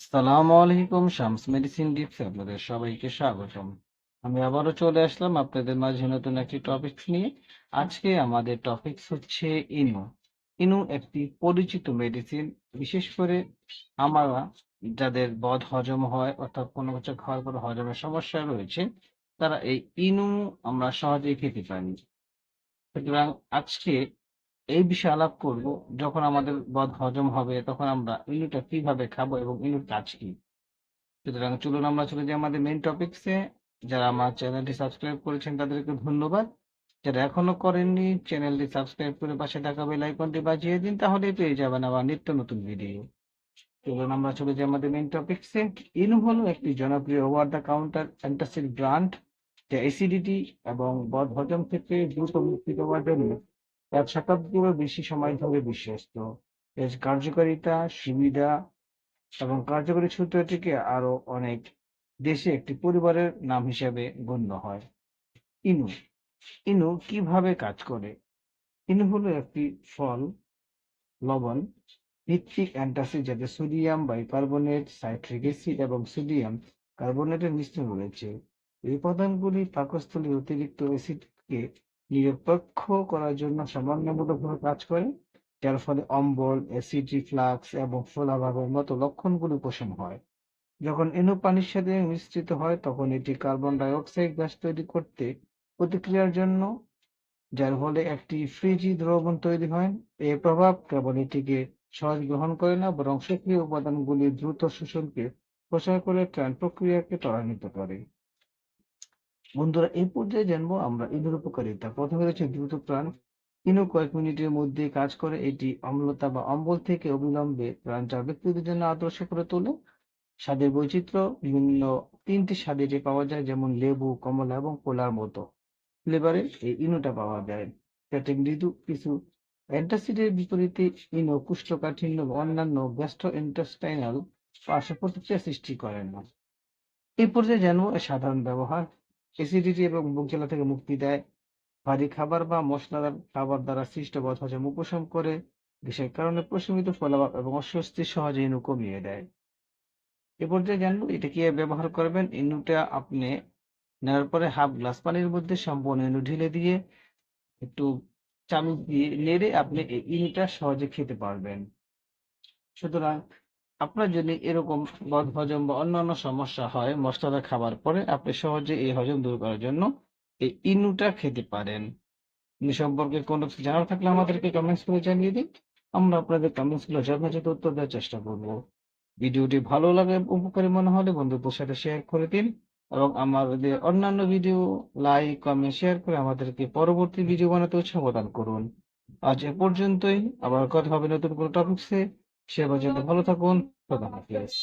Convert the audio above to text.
আসসালামু আলাইকুম, Shams medicine tips আপনাদের সবাইকে স্বাগতম। আমি আবারও চলে আসলাম আপনাদের মাঝে নতুন একটি টপিকস নিয়ে। আজকে আমাদের টপিকস হচ্ছে ইনু। ইনু একটি পরিচিত মেডিসিন, বিশেষ করে আমরা যাদের বদ হজম হয় অর্থাৎ কোনো কিছু খাওয়ার পর হজমের সমস্যা রয়েছে, তারা এই ইনু আমরা সহজেই খেতে পারি। সুতরাং আজকে এই বিষয়ে আলাপ করব, যখন আমাদের বদ হজম হবে, তখন আমরা ইনুটা কীভাবে খাব এবং ইনুর কাজ কি? সুতরাং চলুন আমরা চলে যাই আমাদের মেইন টপিকসে যারা আমার চ্যানেলটি সাবস্ক্রাইব করেছেন, তাদেরকে ধন্যবাদ। যারা এখনও করেননি চ্যানেলটি সাবস্ক্রাইব করে পাশে থাকা বেল আইকনটি বাজিয়ে দিন তাহলে পেয়ে যাবেন আবার নিত্য নতুন ভিডিও চলুন আমরা চলে যাই আমাদের মেইন টপিকসে ইনু হলো একটি জনপ্রিয় over the counter antacid brand যা অ্যাসিডিটি এবং বদ হজম থেকে দ্রুত মুক্তি পাওয়ার জন্য এক শতাব্দীরও বেশি সময় ধরে বিশ্বস্ত। এর কার্যকারিতা, সুবিধা এবং কার্যকরী সূত্রটিকে আরও অনেক দেশে একটি পরিবারের নাম হিসেবে গণ্য হয়। ইনু ইনু কীভাবে কাজ করে? ইনু হলো একটি ফল, লবণ ভিত্তিক অ্যান্টাসিড যাতে সোডিয়াম, বাইকার্বনেট, সাইট্রিক অ্যাসিড এবং সোডিয়াম কার্বনেটের মিশ্রণ রয়েছে। এই উপাদানগুলি পাকস্থলীর অতিরিক্ত অ্যাসিডকে নিরপেক্ষ করার জন্য সমন্বয়মূলকভাবে কাজ করে, যার ফলে অম্বল, অ্যাসিড রিফ্লাক্স এবং ফোলাভাবের মতো লক্ষণগুলি উপশম হয়। যখন এনু পানির সাথে মিশ্রিত হয়, তখন এটি কার্বন ডাই অক্সাইড গ্যাস তৈরি করতে প্রতিক্রিয়ার জন্য, যার ফলে একটি ফ্রিজি দ্রবণ তৈরি হয়। এর প্রভাব কেবল এটিকে সহজ গ্রহণ করে না, বরং সক্রিয় উপাদানগুলির দ্রুত শোষণকে, প্রসার করে ট্রান প্রক্রিয়াকে ত্বরান্বিত করে। বন্ধুরা এই পর্যায়ে জানব আমরা ইনুর উপকারিতা। প্রথমে রয়েছে দ্রুত প্রাণ ইনু কয়েক মিনিটের মধ্যে কাজ করে, এটি অম্লতা বা অম্বল থেকে অবিলম্বে প্রাণ চার ব্যক্তিদের জন্য আদর্শ করে তোলে। স্বাদের বৈচিত্র্য, বিভিন্ন তিনটি স্বাদে এটি পাওয়া যায়, যেমন লেবু, কমলা এবং কোলার মতো। ফ্লেভারে এই ইনোটা পাওয়া যায়। যাতে মৃদু কিছু অ্যান্টাসিডের বিপরীতে ইনো কুষ্ঠকাঠিন্য বা অন্যান্য গ্যাস্ট্রো ইন্টেস্টাইনাল পার্শ্ব প্রতিক্রিয়া সৃষ্টি করে না। এই পর্যায়ে জানব সাধারণ ব্যবহার। অ্যাসিডিটি এবং বুক জ্বালা থেকে মুক্তি দেয়। ভারী খাবার বা মশলাদার খাবার দ্বারা সৃষ্ট বদ হজম উপশম করে। গ্যাসের কারণে প্রশমিত ফলাভাব এবং অস্বস্তি সহজে ইনু কমিয়ে দেয়। এ পর্যায়ে জানব, এটা কি ব্যবহার করবেন? ইনুটা আপনি নেওয়ার পরে হাফ গ্লাস পানির মধ্যে সম্পূর্ণ ইনু ঢেলে দিয়ে একটু চামচ দিয়ে নেড়ে আপনি এই ইনুটা সহজে খেতে পারবেন। সুতরাং আপনার যদি এরকম বদ হজম বা অন্যান্য সমস্যা হয় মশলাদার খাবার পরে, আপনি সহজে এই হজম দূর করার জন্য এই ইনুটা খেতে পারেন। ইনু সম্পর্কে কোনো কিছু জানার থাকলে আমাদেরকে কমেন্টস করে জানিয়ে দিন। আমরা আপনাদের কমেন্টসগুলো যথাযথ উত্তর দেওয়ার চেষ্টা করব। ভিডিওটি ভালো লাগে উপকারী মনে হলে বন্ধুদের সাথে শেয়ার করে দিন এবং আমাদের অন্যান্য ভিডিও লাইক কমেন্ট শেয়ার করে আমাদেরকে পরবর্তী ভিডিও বানাতে উৎসাহ প্রদান করুন। আজ এ পর্যন্তই। আবার কথা হবে নতুন কোনো টপিকসে সে পর্যন্ত ভালো থাকুন খোদা হাফেজ।